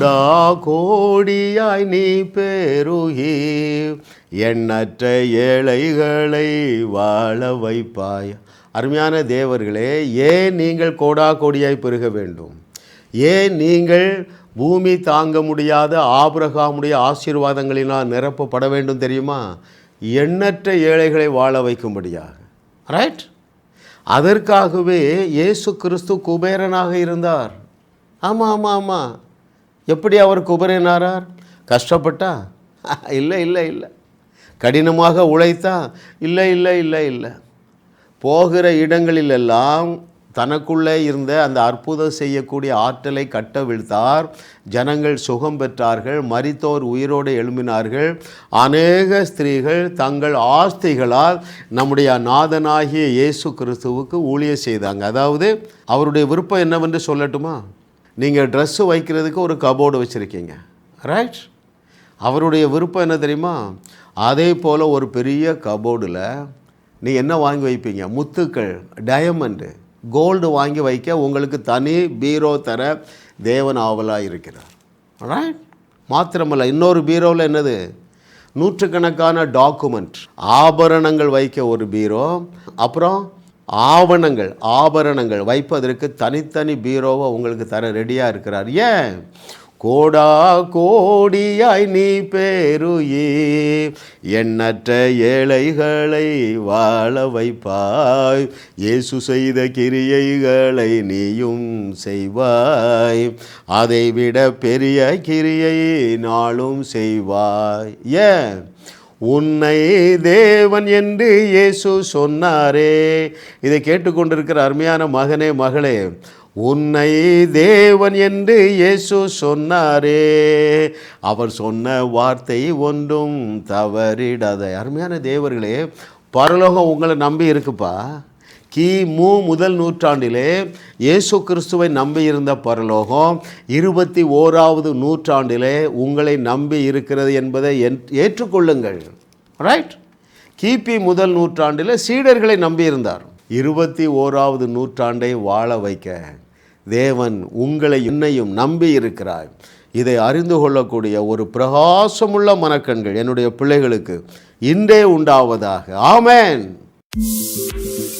கோடா கோடியாய் நீ பெருகி எண்ணற்ற ஏழைகளை வாழ வைப்பாய். அருமையான தேவர்களே ஏன் நீங்கள் கோடா கோடியாய் பெருக வேண்டும்? ஏன் நீங்கள் பூமி தாங்க முடியாத ஆபிரகாமுடைய ஆசீர்வாதங்களினால் நிரப்பப்பட வேண்டும் தெரியுமா? எண்ணற்ற ஏழைகளை வாழ வைக்கும்படியாக. ரைட் அதற்காகவே இயேசு கிறிஸ்து குபேரனாக இருந்தார். ஆமாம் ஆமாம் ஆமாம் எப்படி அவர் குபரினாரார் கஷ்டப்பட்டா? இல்லை இல்லை இல்லை. கடினமாக உழைத்தா? இல்லை இல்லை இல்லை இல்லை. போகிற இடங்களிலெல்லாம் தனக்குள்ளே இருந்த அந்த அற்புதம் செய்யக்கூடிய ஆற்றலை கட்டவிழ்த்தார் ஜனங்கள் சுகம் பெற்றார்கள் மறித்தோர் உயிரோடு எழும்பினார்கள். அநேக ஸ்திரீகள் தங்கள் ஆஸ்திகளால் நம்முடைய நாதனாகிய இயேசு கிறிஸ்துவுக்கு ஊழிய செய்தாங்க. அதாவது அவருடைய விருப்பம் என்னவென்று சொல்லட்டுமா? நீங்கள் ட்ரெஸ்ஸு வைக்கிறதுக்கு ஒரு கபோர்டு வச்சுருக்கீங்க. ரைட் அவருடைய விருப்பம் என்ன தெரியுமா? அதே போல் ஒரு பெரிய கபோர்டில் நீ என்ன வாங்கி வைப்பீங்க? முத்துக்கள் டயமண்டு கோல்டு வாங்கி வைக்க உங்களுக்கு தனி பீரோ தர தேவன் ஆவலாக இருக்கிறார். ரைட் மாத்திரமல்ல இன்னொரு பீரோவில் என்னது? நூற்றுக்கணக்கான டாக்குமெண்ட் ஆபரணங்கள் வைக்க ஒரு பீரோ அப்புறம் ஆவணங்கள் ஆபரணங்கள் வைப்பதற்கு தனித்தனி பீரோவை உங்களுக்கு தர ரெடியாக இருக்கிறார். ஏன்? கோடா கோடியாய் நீ பேருயே எண்ணற்ற ஏழைகளை வாழ வைப்பாய். இயேசு செய்த கிரியைகளை நீயும் செய்வாய். அதைவிட பெரிய கிரியை நாளும் செய்வாய். ஏன்? உன்னை தேவன் என்று இயேசு சொன்னாரே. இதை கேட்டுக்கொண்டிருக்கிற அருமையான மகனே மகளே உன்னை தேவன் என்று இயேசு சொன்னாரே. அவர் சொன்ன வார்த்தை ஒன்றும் தவறிடாத. அருமையான தேவர்களே பரலோகம் உங்களை நம்பி இருக்குப்பா. கிமு முதல் நூற்றாண்டிலே இயேசு கிறிஸ்துவை நம்பி இருந்த பரலோகம் இருபத்தி ஓராவது நூற்றாண்டிலே உங்களை நம்பி இருக்கிறது என்பதை என்- ஏற்றுக்கொள்ளுங்கள். ரைட் கிபி முதல் நூற்றாண்டில் சீடர்களை நம்பியிருந்தார். இருபத்தி ஓராவது நூற்றாண்டை வாழ வைக்க தேவன் உங்களை என்னையும் நம்பி இருக்கிறார். இதை அறிந்து கொள்ளக்கூடிய ஒரு பிரகாசமுள்ள மனக்கண்கள் என்னுடைய பிள்ளைகளுக்கு இன்றே உண்டாவதாக. ஆமென்.